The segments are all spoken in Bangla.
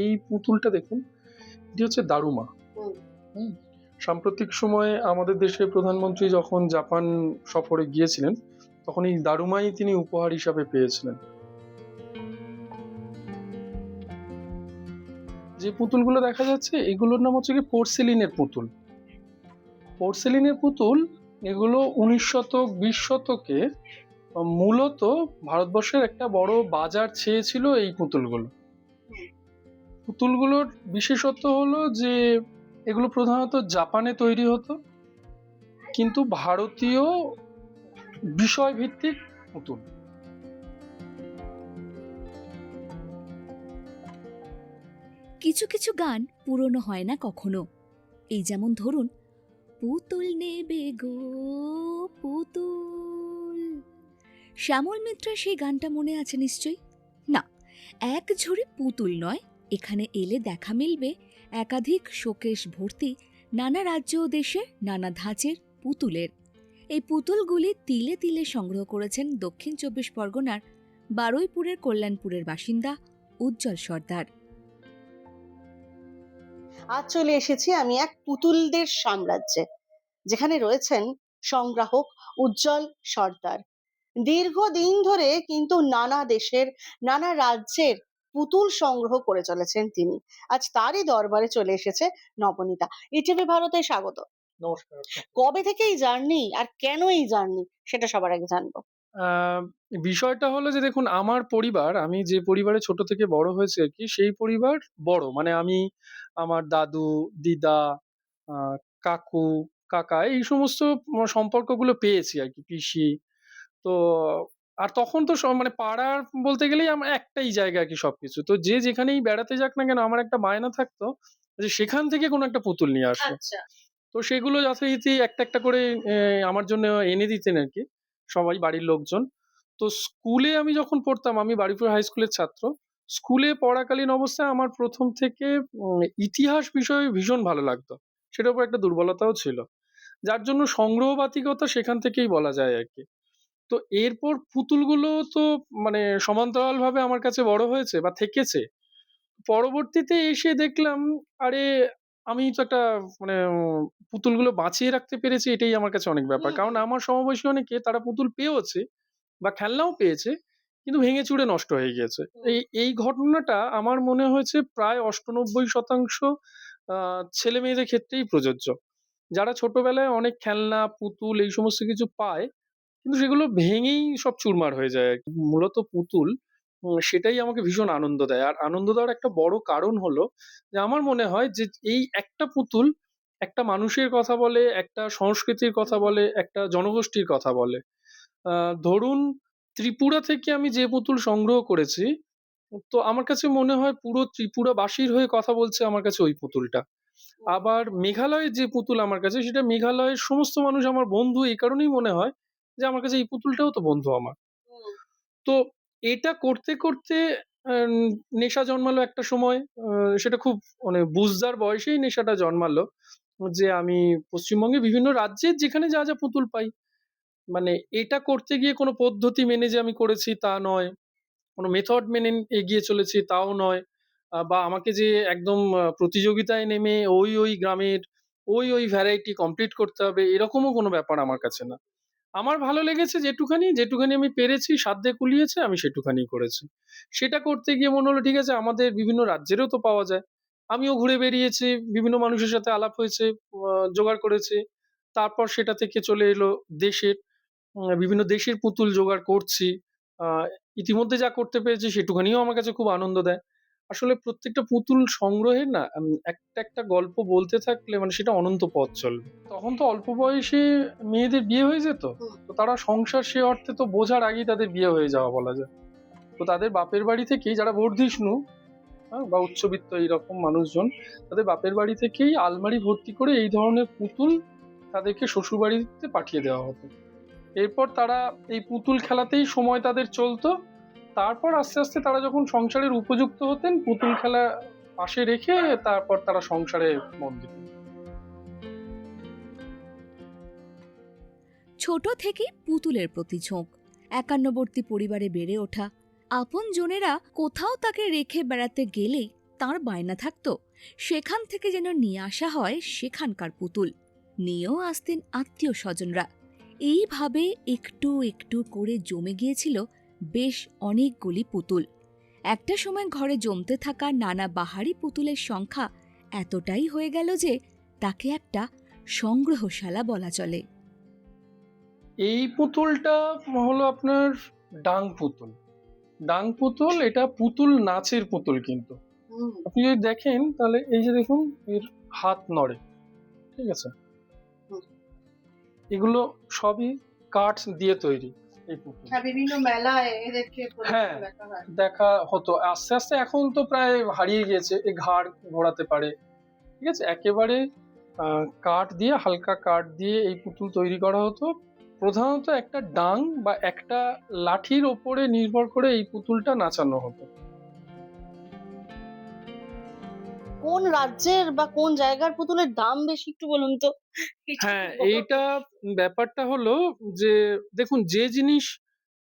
এই পুতুলটা দেখুন এটি হচ্ছে দারুমা। সাম্প্রতিক সময়ে আমাদের দেশের প্রধানমন্ত্রী যখন জাপান সফরে গিয়েছিলেন তখন এই দারুমাই তিনি উপহার হিসাবে পেয়েছিলেন। যে পুতুলগুলো দেখা যাচ্ছে এগুলোর নাম হচ্ছে কি পোর্সেলিনের পুতুল। পোর্সেলিনের পুতুল এগুলো উনিশ শতক বিশ শতকে মূলত ভারতবর্ষের একটা বড় বাজার ছেয়েছিল এই পুতুলগুলো। পুতুলগুলোর বিশেষত্ব হলো যে এগুলো প্রধানত জাপানে তৈরি হতো, কিন্তু ভারতীয় বিষয় ভিত্তিক পুতুল। কিছু কিছু গান পুরনো হয় না কখনো। এই যেমন ধরুন, পুতুল নেবে গো, পুতুল। শ্যামল মিত্রের সেই গানটা মনে আছে নিশ্চয়ই? না, এক ঝুড়ি পুতুল নয় এখানে এলে দেখা মিলবে একাধিক শোকেশ ভর্তি নানা রাজ্য ও দেশের, নানা ধাঁচের পুতুলের। এই পুতুলগুলি তিলে তিলে সংগ্রহ করেছেন দক্ষিণ চব্বিশ পরগনার বারুইপুরের কল্যাণপুরের বাসিন্দা উজ্জ্বল সর্দার। আজ চলে এসেছি আমি এক পুতুলদের সাম্রাজ্যে, যেখানে রয়েছেন সংগ্রাহক উজ্জ্বল সর্দার। দীর্ঘদিন ধরে কিন্তু নানা দেশের, নানা রাজ্যের পুতুল সংগ্রহ করে চলেছেন তিনি। আজ তারই দরবারে চলে এসেছে নবনীতা। ইটিভি ভারতে স্বাগত। নমস্কার কবে থেকে এই জার্নি আর কেন এই জার্নি সেটা সবার আগে জানব। বিষয়টা হলো যে দেখুন আমার পরিবার আমি যে পরিবারে ছোট থেকে বড় হয়েছে আর কি সেই পরিবার বড়। মানে আমি আমার দাদু দিদা কাকু কাকা এই সমস্ত সম্পর্কগুলো পেয়েছি আর কি পিসি তো আর তখন তো মানে পাড়ার বলতে গেলেই আমার একটাই জায়গা আর কি সবকিছু। তো যে যেখানেই বেড়াতে যাক না কেন আমার একটা বায়না থাকতো যে সেখান থেকে কোনো একটা পুতুল নিয়ে আসবে। আচ্ছা। তো সেগুলো যথারীতি একটা একটা করে আমার জন্য এনে দিতেন আর কি সবাই বাড়ির লোকজন। তো স্কুলে আমি যখন পড়তাম আমি বাড়িপুর হাই স্কুলের ছাত্র। স্কুলে পড়াকালীন অবস্থায় আমার প্রথম থেকে ইতিহাস বিষয়ে ভীষণ ভালো লাগতো। সেটার উপর একটা দুর্বলতাও ছিল। যার জন্য সংগ্রহবাতিকতা সেখান থেকেই বলা যায় আর কি। তো এরপর পুতুলগুলো তো মানে সমান্তরালভাবে আমার কাছে বড় হয়েছে বা থেকেছে। পরবর্তীতে এসে দেখলাম আরে আমি তো একটা মানে পুতুলগুলো বাঁচিয়ে রাখতে পেরেছি এটাই আমার কাছে অনেক ব্যাপার। কারণ আমার সমবয়সী অনেকে তারা পুতুল পেয়েওছে বা খেলনাও পেয়েছে কিন্তু ভেঙে চুড়ে নষ্ট হয়ে গিয়েছে। এই এই ঘটনাটা আমার মনে হয়েছে প্রায় অষ্টানব্বই শতাংশ ছেলে মেয়েদের ক্ষেত্রেই প্রযোজ্য। যারা ছোটবেলায় অনেক খেলনা পুতুল এই সমস্ত কিছু পায় কিন্তু সেগুলো ভেঙেই সব চুরমার হয়ে যায় মূলত পুতুল সেটাই আমাকে ভীষণ আনন্দ দেয়। আর আনন্দ দেওয়ার একটা বড় কারণ হলো যে আমার মনে হয় যে এই একটা পুতুল একটা মানুষের কথা বলে, একটা সংস্কৃতির কথা বলে, একটা জনগোষ্ঠীর কথা বলে। ধরুন ত্রিপুরা থেকে আমি যে পুতুল সংগ্রহ করেছি, তো আমার কাছে মনে হয় পুরো ত্রিপুরাবাসীর হয়ে কথা বলছে আমার কাছে ওই পুতুলটা। আবার মেঘালয়ের যে পুতুল আমার কাছে, সেটা মেঘালয়ের সমস্ত মানুষ, আমার বন্ধু এই কারণেই মনে হয় যে আমার কাছে এই পুতুলটাও তো বন্ধু আমার। তো এটা করতে করতে নেশা জন্মালো একটা সময়। সেটা খুব মানে বুঝদার বয়সেই নেশাটা জন্মালো যে আমি পশ্চিমবঙ্গে বিভিন্ন রাজ্যের যেখানে যা যা পুতুল পাই। মানে এটা করতে গিয়ে কোনো পদ্ধতি মেনে যে আমি করেছি তা নয়। কোনো মেথড মেনে এগিয়ে চলেছি তাও নয়। বা আমাকে যে একদম প্রতিযোগিতায় নেমে ওই ওই গ্রামের ওই ওই ভ্যারাইটি কমপ্লিট করতে হবে এরকমও কোনো ব্যাপার আমার কাছে না। আমার ভালো লেগেছে যেটুখানি যেটুখানি আমি পেরেছি, সাধ্যে কুলিয়েছে, আমি সেটুখানি করেছি। সেটা করতে গিয়ে মনে হলো, ঠিক আছে, আমাদের বিভিন্ন রাজ্যেরও তো পাওয়া যায়। আমিও ঘুরে বেরিয়েছি, বিভিন্ন মানুষের সাথে আলাপ হয়েছে জোগাড় করেছি। তারপর সেটা থেকে চলে এলো, দেশের বিভিন্ন দেশের পুতুল জোগাড় করছি। ইতিমধ্যে যা করতে পেরেছি, সেটুখানিও আমার কাছে খুব আনন্দ দেয়। আসলে প্রত্যেকটা পুতুল সংগ্রহের না একটা একটা গল্প বলতে থাকলে মানে সেটা অনন্ত পথ চলবে। তখন তো অল্প বয়সে মেয়েদের বিয়ে হয়ে যেত। তো তারা সংসার সে অর্থে তো বোঝার আগেই তাদের বিয়ে হয়ে যাওয়া বলা যায়। তো তাদের বাপের বাড়ি থেকেই যারা বর্ধিষ্ণু হ্যাঁ, বা উচ্চবিত্ত এইরকম মানুষজন তাদের বাপের বাড়ি থেকেই আলমারি ভর্তি করে এই ধরনের পুতুল তাদেরকে শ্বশুর বাড়িতে পাঠিয়ে দেওয়া হতো। এরপর তারা এই পুতুল খেলাতেই সময় তাদের চলতো। তারপর আস্তে আস্তে তারা যখন সংসারের উপযুক্ত হতেন, পুতুল খেলা পাশে রেখে তারপর তারা সংসারে মন দিত ছোট থেকেই পুতুলের প্রতি ঝোঁক, একান্নবর্তী পরিবারে বেড়ে ওঠা, আপন জনেরা কোথাও তাকে রেখে বেড়াতে গেলেই তার বায়না থাকতো, সেখান থেকে যেন নিয়ে আসা হয় সেখানকার পুতুল, নিয়েও আসতেন আত্মীয় স্বজনরা। এইভাবে একটু একটু করে জমে গিয়েছিল বেশ অনেকগুলি পুতুল। একটা সময় ঘরে জমতে থাকা নানা বাহারি পুতুলের সংখ্যা এতটাই হয়ে গেল যে তাকে একটা সংগ্রহশালা বলা চলে। এই পুতুলটা হলো আপনার ডাং পুতুল। ডাং পুতুল এটা পুতুল নাচের পুতুল কিন্তু। আপনি যদি দেখেন তাহলে এই যে দেখুন এর হাত নড়ে ঠিক আছে? এগুলো সবই কাঠ দিয়ে তৈরি। বিভিন্ন মেলায় এদেরকে হ্যাঁ। দেখা হতো। আস্তে আস্তে এখন তো প্রায় হারিয়ে গিয়েছে এই ঘাড় ঘোরাতে পারে। ঠিক আছে? একেবারে কাঠ দিয়ে হালকা কাঠ দিয়ে এই পুতুল তৈরি করা হতো। প্রধানত একটা ডাং বা একটা লাঠির ওপরে নির্ভর করে এই পুতুলটা নাচানো হতো। কোন রাজ্যের বা কোন জায়গার পুতুলের দাম বেশি একটু বলুন তো? হ্যাঁ এইটা ব্যাপারটা হলো যে দেখুন যে জিনিস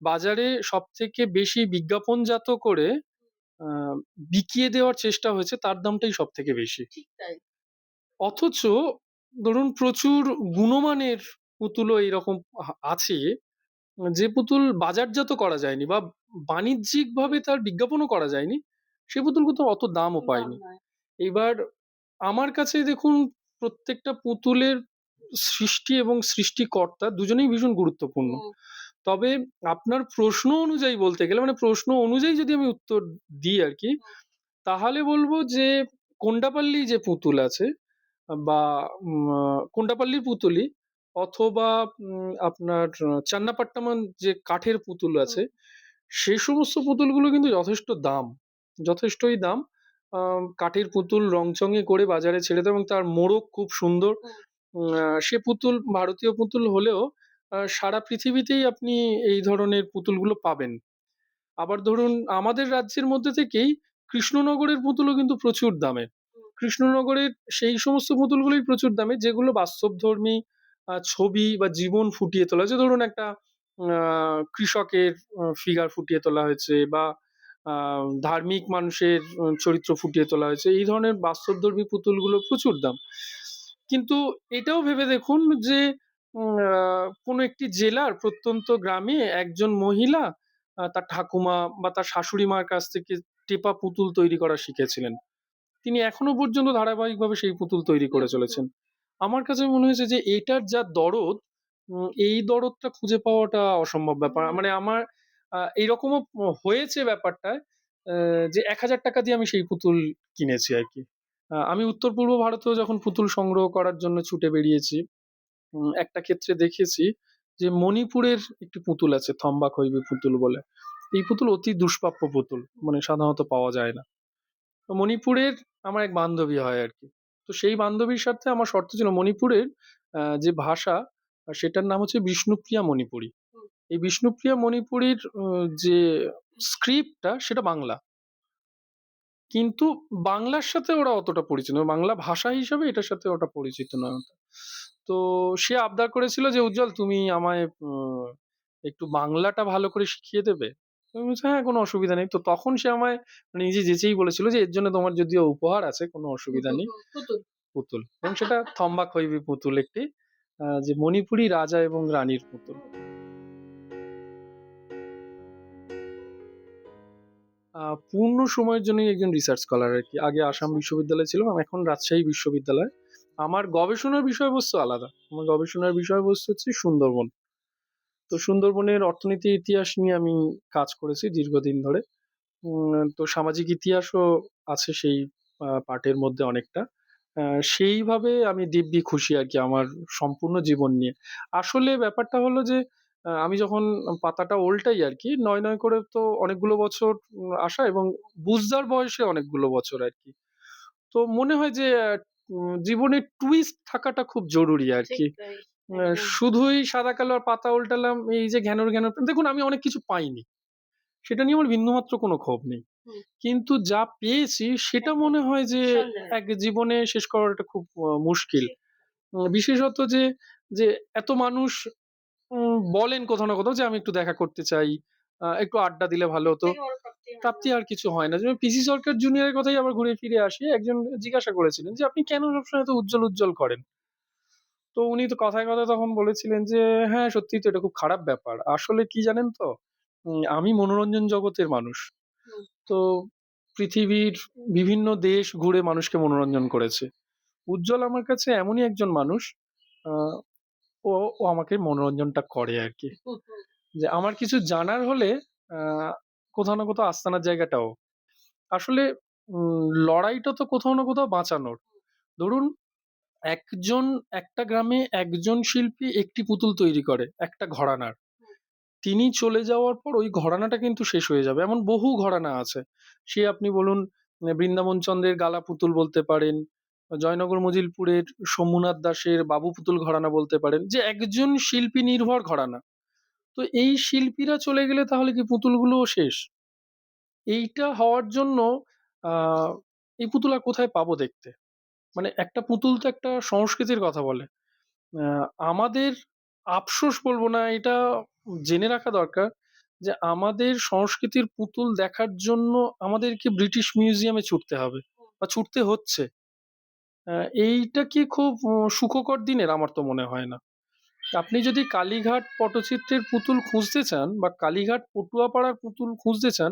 বাজারে সব থেকে বেশি বিজ্ঞাপনজাত করে বিকিয়ে দেওয়ার চেষ্টা হয়েছে তার দামটাই সব থেকে বেশি অথচ ধরুন প্রচুর গুণমানের পুতুলও এইরকম আছে যে পুতুল বাজারজাত করা যায়নি বা বাণিজ্যিকভাবে তার বিজ্ঞাপনও করা যায়নি সে পুতুল কিন্তু অত দামও পায়নি। এবার আমার কাছে দেখুন প্রত্যেকটা পুতুলের সৃষ্টি এবং সৃষ্টিকর্তা দুজনেই ভীষণ গুরুত্বপূর্ণ। তবে আপনার প্রশ্ন অনুযায়ী বলতে গেলে মানে প্রশ্ন অনুযায়ী যদি আমি উত্তর দিই আর কি তাহলে বলব যে কোন্ডাপাল্লি যে পুতুল আছে বা কোন্ডাপাল্লির পুতুলি অথবা আপনার চান্নাপাট্টামান যে কাঠের পুতুল আছে সেই সমস্ত পুতুলগুলো কিন্তু যথেষ্ট দাম যথেষ্টই দাম। আম, কাঠের পুতুল রংচঙে করে বাজারে ছেড়ে দেয় এবং তার মোড়ক খুব সুন্দর। আহ, সে পুতুল ভারতীয় পুতুল হলেও আহ, সারা পৃথিবীতেই আপনি এই ধরনের পুতুলগুলো পাবেন। আবার ধরুন আমাদের রাজ্যের মধ্যে থেকেই কৃষ্ণনগরের পুতুলও কিন্তু প্রচুর দামে। কৃষ্ণনগরের সেই সমস্ত পুতুলগুলোই প্রচুর দামে যেগুলো বাস্তবধর্মী আহ, ছবি বা জীবন ফুটিয়ে তোলা হয়েছে। ধরুন একটা আহ, কৃষকের ফিগার ফুটিয়ে তোলা হয়েছে বা আহ, ধার্মিক মানুষের চরিত্র ফুটিয়ে তোলা হয়েছে। এই ধরনের বাস্তবধর্মী পুতুলগুলো প্রচুর দাম। কিন্তু এটাও ভেবে দেখুন যে কোনো একটি জেলার প্রত্যন্ত গ্রামে একজন মহিলা তার ঠাকুমা বা তার শাশুড়ি মার কাছ থেকে টেপা পুতুল তৈরি করা শিখেছিলেন। তিনি এখনও পর্যন্ত ধারাবাহিকভাবে সেই পুতুল তৈরি করে চলেছেন। আমার কাছে মনে হয়েছে যে, এটার যা দরদ এই দরদটা খুঁজে পাওয়াটা অসম্ভব ব্যাপার। মানে আমার এইরকমও হয়েছে ব্যাপারটায় আহ, যে এক হাজার টাকা দিয়ে আমি সেই পুতুল কিনেছি আর কি। আমি উত্তর পূর্ব ভারতেও যখন পুতুল সংগ্রহ করার জন্য ছুটে বেরিয়েছি একটা ক্ষেত্রে দেখেছি যে মণিপুরের একটি পুতুল আছে থম্বা খৈবি পুতুল বলে। এই পুতুল অতি দুষ্প্রাপ্য পুতুল মানে সাধারণত পাওয়া যায় না। তো মণিপুরের আমার এক বান্ধবী হয় আর কি। তো সেই বান্ধবীর সাথে আমার শর্ত ছিল মণিপুরের যে ভাষা সেটার নাম হচ্ছে বিষ্ণুপ্রিয়া মণিপুরী। এই বিষ্ণুপ্রিয়া মণিপুরীর যে স্ক্রিপ্টটা সেটা বাংলা। কিন্তু বাংলার সাথে ওরা অতটা পরিচিত নয়। বাংলা ভাষা হিসাবে এটার সাথে ওটা পরিচিত নয়। তো সে আবদার করেছিল যে উজ্জ্বল তুমি আমায় একটু বাংলাটা ভালো করে শিখিয়ে দেবে? আমি হ্যাঁ কোনো অসুবিধা নেই। তো তখন সে আমায় মানে নিজে যেচেই বলেছিল যে এর জন্য তোমার যদিও উপহার আছে কোনো অসুবিধা নেই। পুতুল পুতুল। এবং সেটা থম্বা খৈবি পুতুল একটি যে মণিপুরি রাজা এবং রানীর পুতুল। পূর্ণ সময়ের জন্যই একজন রিসার্চ স্কলার আর কি। আগে আসাম বিশ্ববিদ্যালয়ে ছিলাম এখন রাজশাহী বিশ্ববিদ্যালয়। আমার গবেষণার বিষয়বস্তু আলাদা। আমার গবেষণার বিষয়বস্তু হচ্ছে সুন্দরবন। তো সুন্দরবনের অর্থনীতি, ইতিহাস নিয়ে আমি কাজ করেছি দীর্ঘদিন ধরে। তো সামাজিক ইতিহাসও আছে সেই পাঠের মধ্যে অনেকটা। সেইভাবে আমি দিব্যি খুশি আর কি আমার সম্পূর্ণ জীবন নিয়ে। আসলে ব্যাপারটা হলো যে আমি যখন পাতাটা ওল্টাই আর কি নয় নয় করে তো অনেকগুলো বছর আসা এবং বুঝদার বয়সে অনেকগুলো বছর আর কি তো মনে হয় যে জীবনে টুইস্ট থাকাটা খুব জরুরি আর কি। শুধুই সাদা কালো আর পাতা উল্টালাম এই যে ঘ্যানোর ঘ্যানোর দেখুন আমি অনেক কিছু পাইনি। সেটা নিয়ে আমার বিন্দুমাত্র কোনো ক্ষোভ নেই। কিন্তু যা পেয়েছি সেটা মনে হয় যে এক জীবনে শেষ করাটা খুব মুশকিল। বিশেষত যে যে এত মানুষ বলেন কোথাও না কোথাও যে আমি একটু দেখা করতে চাই আহ, একটু আড্ডা দিলে ভালো হতো। প্রাপ্তি আর কিছু হয় না। যেমন পিসি সরকার জুনিয়রের কথাই আবার ঘুরে ফিরে আসি একজন জিজ্ঞাসা করেছিলেন যে আপনি কেন সবসময় এত উজ্জ্বল উজ্জ্বল করেন? তো উনি তো কথায় কথায় তখন বলেছিলেন যে হ্যাঁ সত্যি তো এটা খুব খারাপ ব্যাপার। আসলে কি জানেন তো? আমি মনোরঞ্জন জগতের মানুষ। তো পৃথিবীর বিভিন্ন দেশ ঘুরে মানুষকে মনোরঞ্জন করেছে। উজ্জ্বল আমার কাছে এমনই একজন মানুষ আহ, ও ও আমাকে মনোরঞ্জনটা করে আর কি যে আমার কিছু জানার হলে কোথাও না কোথাও আস্তানার জায়গাটাও। আসলে লড়াইটা তো কোথাও না কোথাও বাঁচানোর। ধরুন, একজন, একটা গ্রামে একজন শিল্পী একটি পুতুল তৈরি করে, একটা ঘরানার। তিনি চলে যাওয়ার পর ওই ঘরানাটা কিন্তু শেষ হয়ে যাবে। এমন বহু ঘরানা আছে। সে আপনি বলুন বৃন্দাবন চন্দ্রের গালা পুতুল বলতে পারেন জয়নগর মজিলপুরের সোমনাথ দাসের বাবু পুতুল ঘরানা বলতে পারেন, যে একজন শিল্পী নির্ভর ঘরানা। তো এই শিল্পীরা চলে গেলে তাহলে কি পুতুলগুলোও শেষ? এইটা হওয়ার জন্য এই পুতুল কোথায় পাবো দেখতে? মানে একটা পুতুল তো একটা সংস্কৃতির কথা বলে। আমাদের আফসোস বলব না, এটা জেনে রাখা দরকার যে আমাদের সংস্কৃতির পুতুল দেখার জন্য আমাদেরকে ব্রিটিশ মিউজিয়ামে ছুটতে হবে, বা ছুটতে হচ্ছে। এইটা কি খুব সুখকর দিনের আমার তো মনে হয় না। আপনি যদি কালীঘাট পটচিত্রের পুতুল খুঁজতে চান বা কালীঘাট পটুয়াপাড়ার পুতুল খুঁজতে চান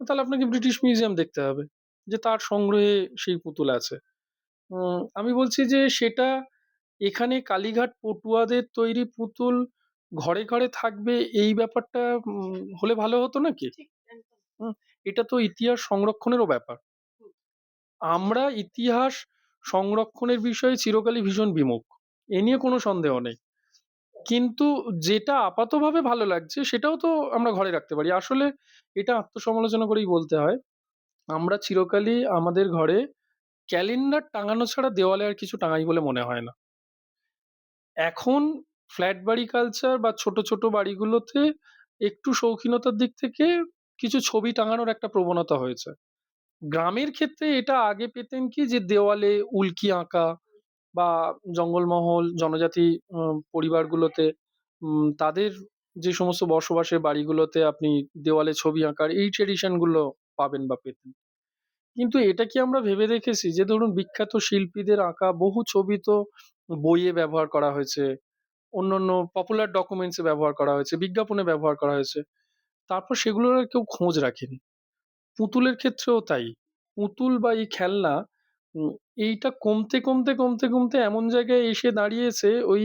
তাহলে আপনাকে ব্রিটিশ মিউজিয়াম দেখতে হবে যে তার সংগ্রহে সেই পুতুল আছে। আমি বলছি যে সেটা এখানে কালীঘাট পটুয়াদের তৈরি পুতুল ঘরে ঘরে থাকবে এই ব্যাপারটা হলে ভালো হতো নাকি? এটা তো ইতিহাস সংরক্ষণেরও ব্যাপার। আমরা ইতিহাস সংরক্ষণের বিষয়ে চিরকালই ভীষণ বিমুখ। এ নিয়ে কোনো সন্দেহ নেই। কিন্তু যেটা আপাতভাবে ভালো লাগছে, সেটাও তো আমরা ঘরে রাখতে পারি। আসলে এটা আত্মসমালোচনা করেই বলতে হয়, আমরা চিরকালই আমাদের ঘরে ক্যালেন্ডার টাঙানো ছাড়া দেওয়ালে আর কিছু টাঙাই বলে মনে হয় না। এখন ফ্ল্যাট বাড়ি কালচার বা ছোট ছোট বাড়িগুলোতে একটু শৌখিনতার দিক থেকে কিছু ছবি টাঙানোর একটা প্রবণতা হয়েছে। গ্রামের ক্ষেত্রে এটা আগে পেতেন কি যে দেওয়ালে উল্কি আঁকা বা জঙ্গলমহল জনজাতি উম, পরিবারগুলোতে উম, তাদের যে সমস্ত বসবাসের বাড়িগুলোতে আপনি দেওয়ালে ছবি আঁকার এই ট্রেডিশনগুলো পাবেন বা পেতেন। কিন্তু এটা কি আমরা ভেবে দেখেছি যে ধরুন বিখ্যাত শিল্পীদের আঁকা বহু ছবি তো বইয়ে ব্যবহার করা হয়েছে অন্যান্য পপুলার ডকুমেন্টসে ব্যবহার করা হয়েছে বিজ্ঞাপনে ব্যবহার করা হয়েছে তারপর সেগুলোর আর কেউ খোঁজ রাখেনি। পুতুলের ক্ষেত্রেও তাই। পুতুল বা এই খেলনা এইটা কমতে কমতে কমতে কমতে এমন জায়গায় এসে দাঁড়িয়েছে ওই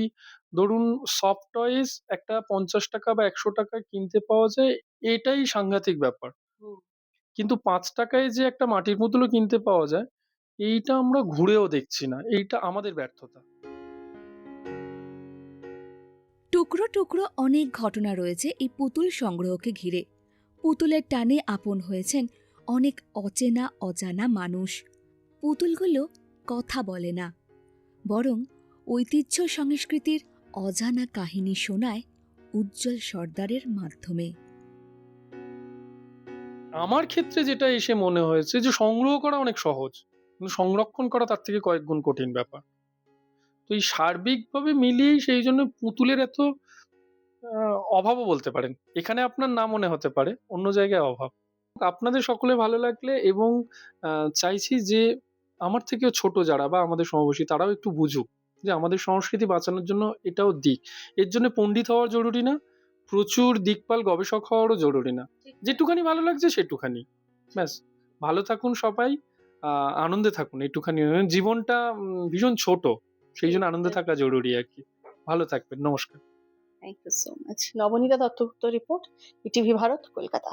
ধরুন সফট টয়েস একটা পঞ্চাশ টাকা বা একশো টাকায় কিনতে পাওয়া যায় এটাই সাংঘাতিক ব্যাপার। কিন্তু পাঁচ টাকায় যে একটা মাটির পুতুলও কিনতে পাওয়া যায় এইটা আমরা ঘুরেও দেখছি না এইটা আমাদের ব্যর্থতা। টুকরো টুকরো অনেক ঘটনা রয়েছে এই পুতুল সংগ্রহকে ঘিরে। পুতুলের টানে আপন হয়েছেন অনেক অচেনা, অজানা মানুষ। পুতুলগুলো কথা বলে না, বরং ঐতিহ্য সংস্কৃতির অজানা কাহিনী শোনায় উজ্জ্বল সর্দারের মাধ্যমে। আমার ক্ষেত্রে যেটা এসে মনে হয়েছে যে সংগ্রহ করা অনেক সহজ সংরক্ষণ করা তার থেকে কয়েক গুণ কঠিন ব্যাপার। তো এই সার্বিকভাবে মিলিয়েই সেই জন্য পুতুলের এত অভাবও বলতে পারেন। এখানে আপনার না মনে হতে পারে অন্য জায়গায় অভাব। আপনাদের সকলে ভালো লাগলে এবং চাইছি যে আমার থেকেও ছোট যারা বা আমাদের সমবয়সী তারাও একটু বুঝুক যে আমাদের সংস্কৃতি বাঁচানোর জন্য এটাও দিক। এর জন্য পণ্ডিত হওয়া জরুরি না প্রচুর দিকপাল গবেষক হওয়ারও জরুরি না। যেটুখানি ভালো লাগছে সেটুখানি। ব্যাস ভালো থাকুন সবাই আনন্দে থাকুন। একটুখানি জীবনটা ভীষণ ছোট সেই জন্য আনন্দে থাকা জরুরি আর কি। ভালো থাকবেন নমস্কার। Thank you so much Nabanita Dattagupta report ETV Bharat Kolkata